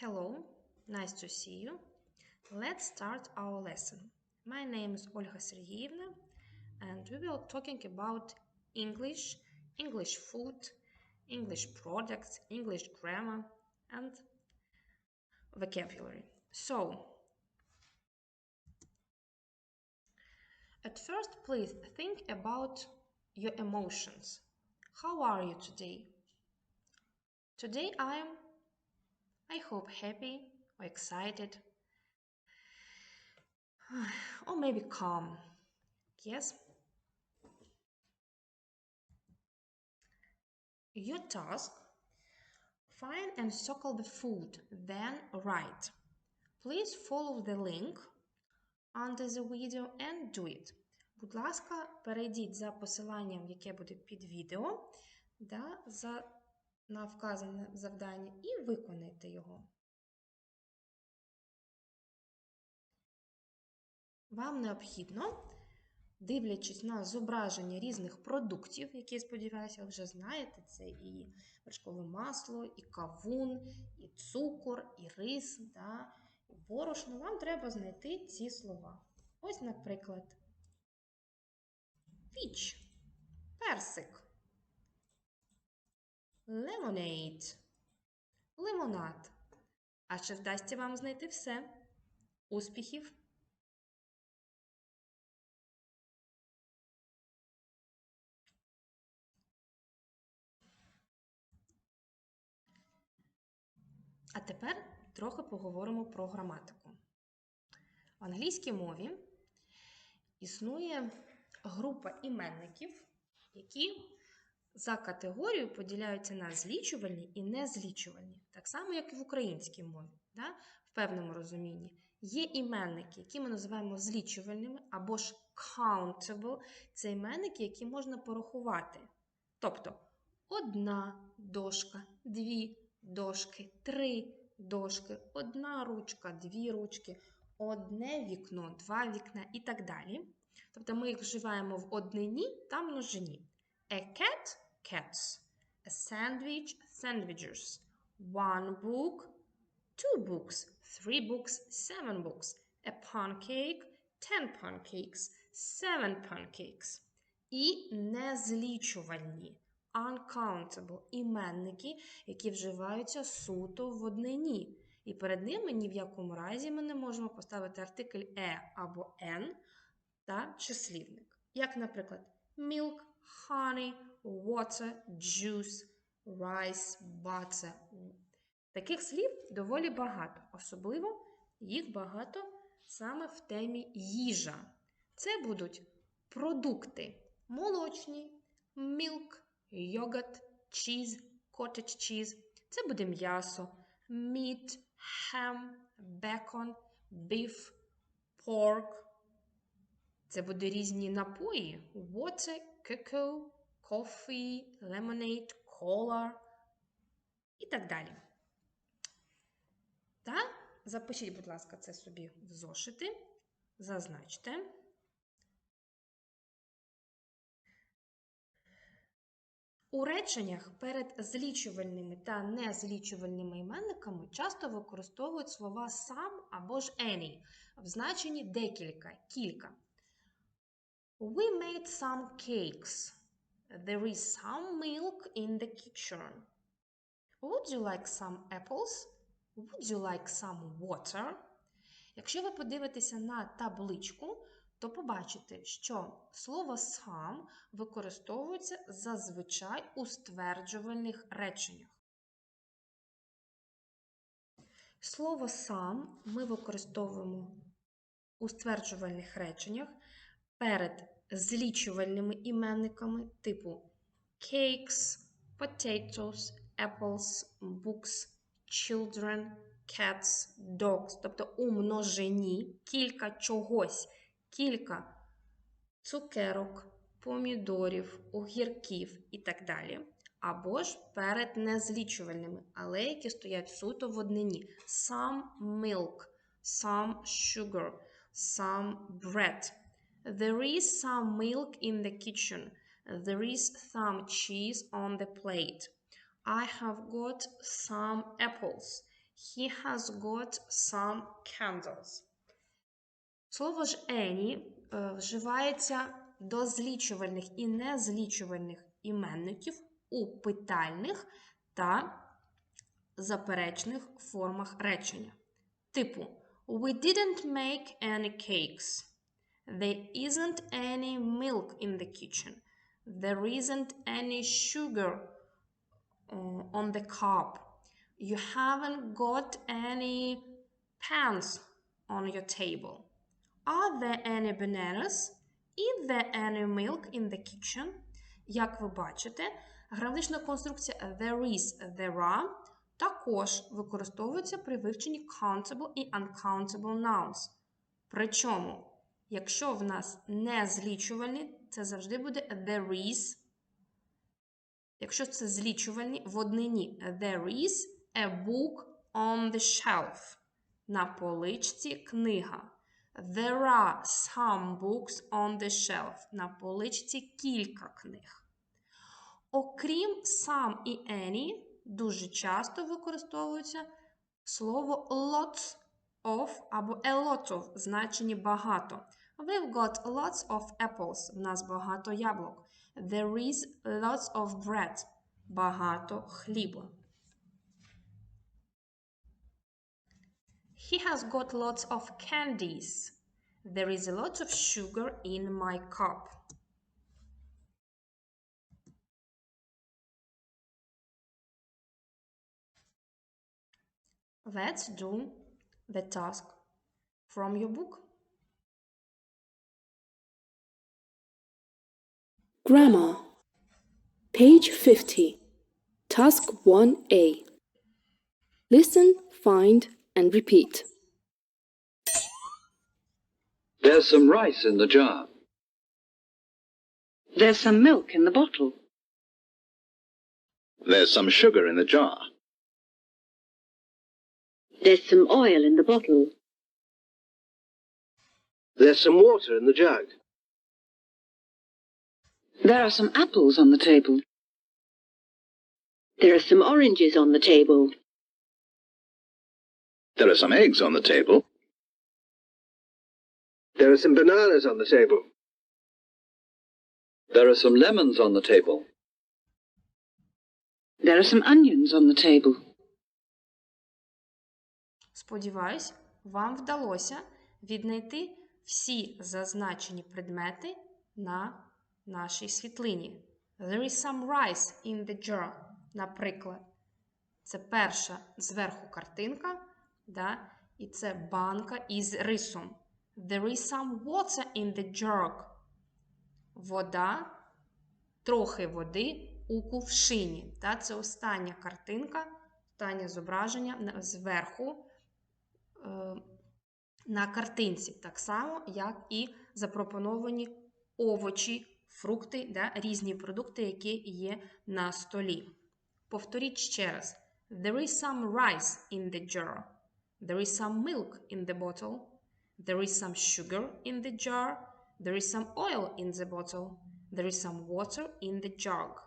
Hello, nice to see you. Let's start our lesson. My name is Olga Sergeyevna, and we will talking about English, English food, English products, English grammar, and vocabulary. So, at first, please think about your emotions. How are you today? Today I am, I hope, happy or excited or maybe calm. Yes? Your task find and circle the food, then write. Please follow the link under the video and do it. Будь ласка, перейдіть за посиланням, яке буде під відео, да, за, на вказане завдання, і виконайте його. Вам необхідно, дивлячись на зображення різних продуктів, які, сподіваюся, ви вже знаєте, це і вершкове масло, і кавун, і цукор, і рис, да, і борошно, вам треба знайти ці слова. Ось, наприклад, піч, персик, lemonade, лимонад. А чи вдасться вам знайти все? Успіхів! А тепер трохи поговоримо про граматику. В англійській мові існує група іменників, які за категорією поділяються на злічувальні і незлічувальні, так само, як і в українській мові, да? в певному розумінні. Є іменники, які ми називаємо злічувальними, або ж countable – це іменники, які можна порахувати. Тобто одна дошка, дві дошки, три дошки, одна ручка, дві ручки, одне вікно, два вікна і так далі. Тобто ми їх вживаємо в однині та множині. A cat – cats. A sandwich – sandwiches. One book – two books. Three books – seven books. A pancake – ten pancakes. Seven pancakes. І незлічувальні uncountable іменники, які вживаються суто в однині. І перед ними ні в якому разі ми не можемо поставити артикль е або n та числівник. Як, наприклад, milk, honey, water, juice, rice, butter. Таких слів доволі багато. Особливо їх багато саме в темі їжа. Це будуть продукти молочні, milk, йогурт, чіз, cottage cheese. Це буде м'ясо, meat, ham, bacon, beef, pork. Це буде різні напої: water, cocoa, coffee, lemonade, cola і так далі. Та запишіть, будь ласка, це собі в зошити, зазначте. У реченнях перед злічувальними та незлічувальними іменниками часто використовують слова сам або ж any в значенні декілька, кілька. We made some cakes. There is some milk in the kitchen. Would you like some apples? Would you like some water? Якщо ви подивитеся на табличку, то побачите, що слово сам використовується зазвичай у стверджувальних реченнях. Слово сам ми використовуємо у стверджувальних реченнях перед злічувальними іменниками типу cakes, potatoes, apples, books, children, cats, dogs, тобто у множині кілька чогось кілька цукерок, помідорів, огірків і так далі. Або ж перед незлічувальними, але які стоять суто в однині. Some milk, some sugar, some bread. There is some milk in the kitchen. There is some cheese on the plate. I have got some apples. He has got some candles. Слово ж any е, вживається до злічувальних і незлічувальних іменників у питальних та заперечних формах речення. Типу We didn't make any cakes. There isn't any milk in the kitchen. There isn't any sugar uh, on the cup. You haven't got any pans on your table. Are there any bananas? Is there any milk in the kitchen? Як ви бачите, граматична конструкція there is, there are також використовується при вивченні countable і uncountable nouns. Причому, якщо в нас не злічувальні, це завжди буде there is. Якщо це злічувальні в однині there is a book on the shelf. На поличці книга. There are some books on the shelf. На поличці кілька книг. Окрім some і any, дуже часто використовується слово lots of або a lot of в значенні багато. We've got lots of apples. В нас багато яблук. There is lots of bread. Багато хлібу. He has got lots of candies. There is a lot of sugar in my cup. Let's do the task from your book. Grammar. Page 50. Task 1A. Listen, find, and repeat. There's some rice in the jar. There's some milk in the bottle. There's some sugar in the jar. There's some oil in the bottle. There's some water in the jug. There are some apples on the table. There are some oranges on the table. There are some eggs on the table. There are some bananas on the table. There are some lemons on the table. There are some onions on the table. Сподіваюсь, вам вдалося віднайти всі зазначені предмети на нашій світлині. There is some rice in the jar, наприклад. Це перша зверху картинка, да? і це банка із рисом. There is some water in the jug. Вода, трохи води у кувшині. Та? Це остання картинка, останнє зображення зверху е, на картинці, так само, як і запропоновані овочі, фрукти, да, різні продукти, які є на столі. Повторіть ще раз: There is some rice in the jar. There is some milk in the bottle. There is some sugar in the jar. There is some oil in the bottle. There is some water in the jug.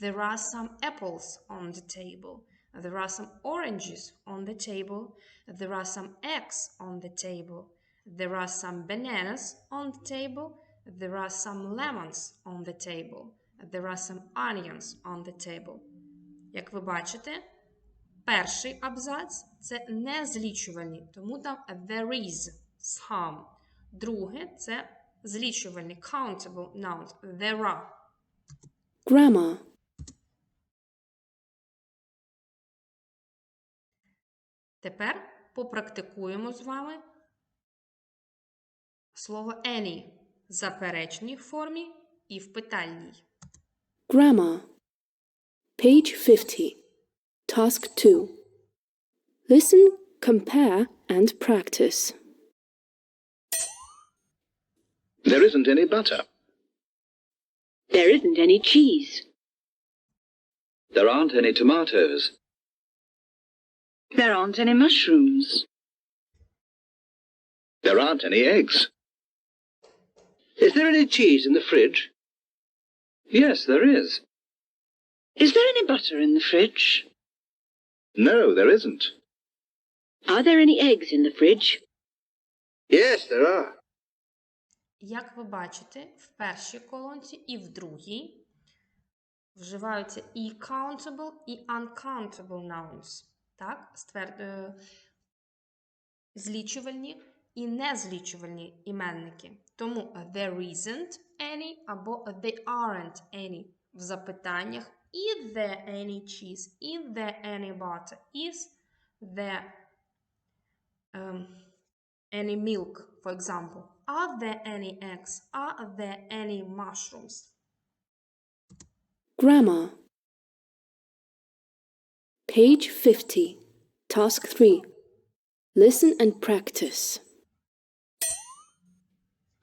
There are some apples on the table. There are some oranges on the table. There are some eggs on the table. There are some bananas on the table. There are some lemons on the table. There are some onions on the table. Як ви бачите, перший абзац це не злічувальні, тому там there is some. Друге це злічувальні countable nouns. There are. Grammar. Тепер попрактикуємо з вами слово any заперечній формі і в питальній. Grammar. Page 50. Task 2. Listen, compare, and practice. There isn't any butter. There isn't any cheese. There aren't any tomatoes. There aren't any mushrooms. There aren't any eggs. Is there any cheese in the fridge? Yes, there is. Is there any butter in the fridge? No, there isn't. Are there any eggs in the fridge? Yes, there are. Як ви бачите, в першій колонці і в другій вживаються і countable, і uncountable nouns. Так? Ствер... е, Злічувальні і незлічувальні іменники. Тому there isn't any або there aren't any в запитаннях. Is there any cheese? Is there any butter? Is there um, any milk, for example. Are there any eggs? Are there any mushrooms? Grammar. Page 50. Task 3. Listen and practice.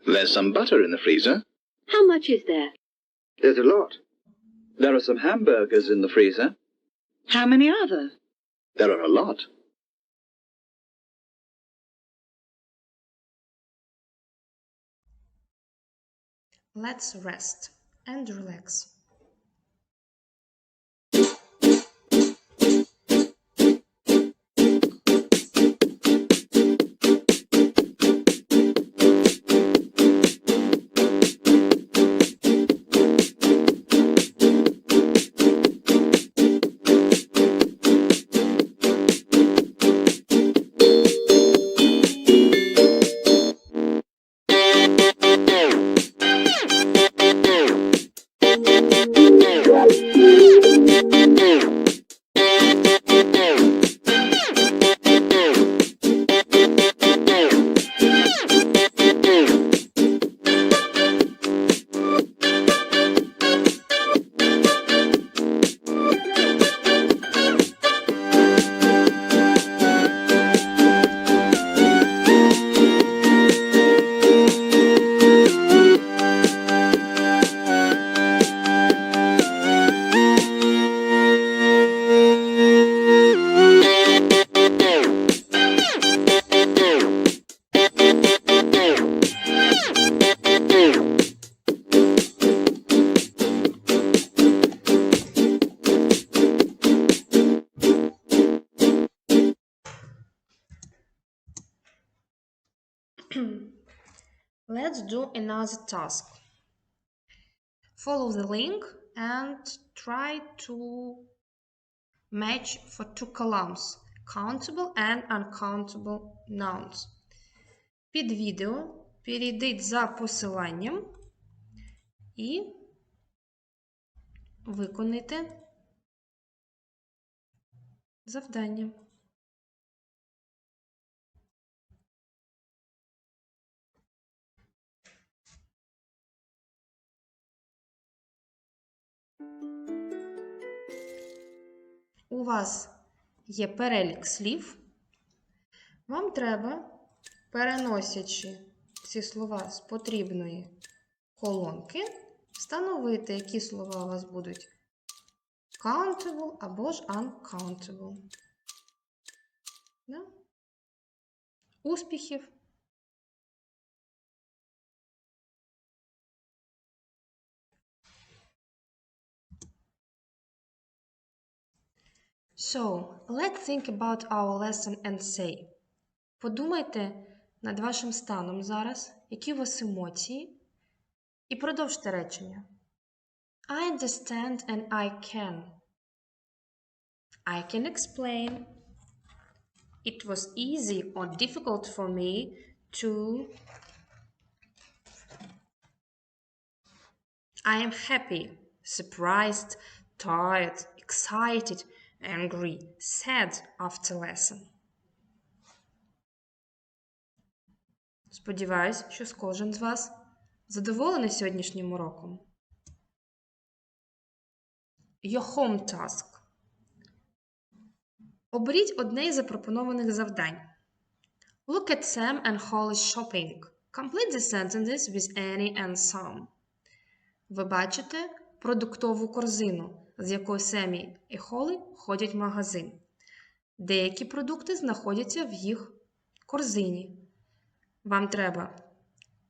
There's some butter in the freezer. How much is there? There's a lot. There are some hamburgers in the freezer. How many are there? There are a lot. Let's rest and relax. Do another task. Follow the link and try to match for two columns countable and uncountable nouns. Під відео перейдіть за посиланням і виконайте завдання. У вас є перелік слів, вам треба, переносячи ці слова з потрібної колонки, встановити, які слова у вас будуть countable або ж uncountable. Да? Успіхів! So, let's think about our lesson and say. Подумайте над вашим станом зараз, які у вас емоції, і продовжте речення. I understand and I can. I can explain. It was easy or difficult for me to. I am happy, surprised, tired, excited, Angry, sad after lesson. Сподіваюсь, що кожен з вас задоволений сьогоднішнім уроком. Your home task. Оберіть одне із запропонованих завдань. Look at Sam and Holly's shopping. Complete the sentences with any and some. Ви бачите продуктову корзину, з якою Семі і Холі ходять в магазин. Деякі продукти знаходяться в їх корзині. Вам треба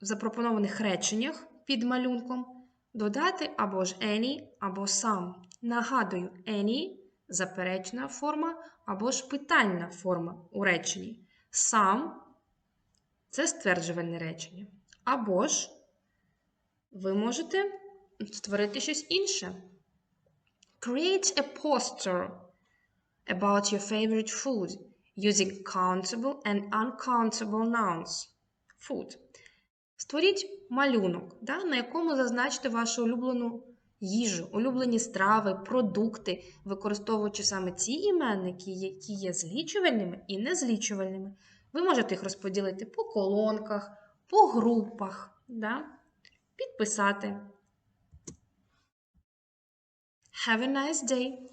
в запропонованих реченнях під малюнком додати або ж any, або some. Нагадую, any заперечна форма, або ж питальна форма у реченні. Some це стверджувальне речення. Або ж ви можете створити щось інше. Create a poster about your favorite food using countable and uncountable nouns. Food. Створіть малюнок, да, на якому зазначите вашу улюблену їжу, улюблені страви, продукти, використовуючи саме ті іменники, які є злічувальними і незлічувальними. Ви можете їх розподілити по колонках, по групах, да? підписати. Have a nice day!